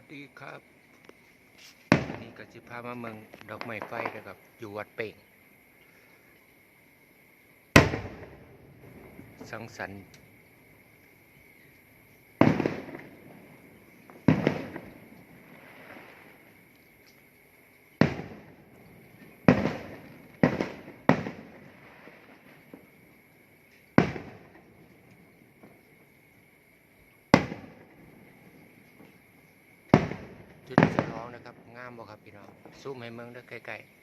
สวัสดีครับนี่ก็จิพามาเมืองดอกไม้ไฟนะครับ อยู่วัดเป่ง สังสรรค์จุดฉลอ งามบ่ครับพี่น้องซูมให้เมืองเด้ใกล้ๆ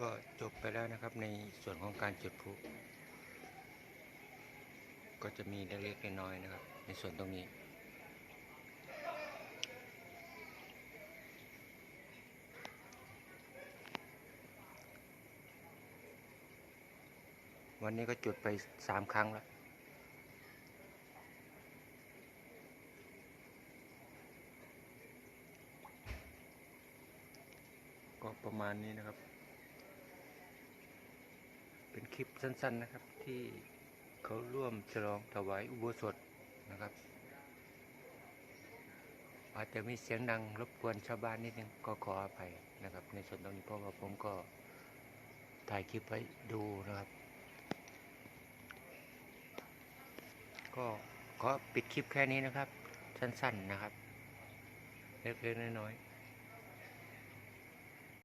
ก็จบไปแล้วนะครับในส่วนของการจุดพลุ ก็จะมีเล็กๆน้อยๆนะครับ ในส่วนตรงนี้ วันนี้ก็จุดไปสามครั้งแล้วก็ประมาณนี้นะครับ เป็นคลิปสั้นๆนะครับที่ เขาร่วมฉลองถวายอุโบสถนะครับ อาจจะมีเสียงดังรบกวนชาวบ้านนิดนึงก็ขออภัยนะครับ ในส่วนตรงนี้เพราะว่าผมก็ถ่ายคลิปไว้ดูนะครับ ก็ขอปิดคลิปแค่นี้นะครับ สั้นๆนะครับ เล็กๆน้อยๆ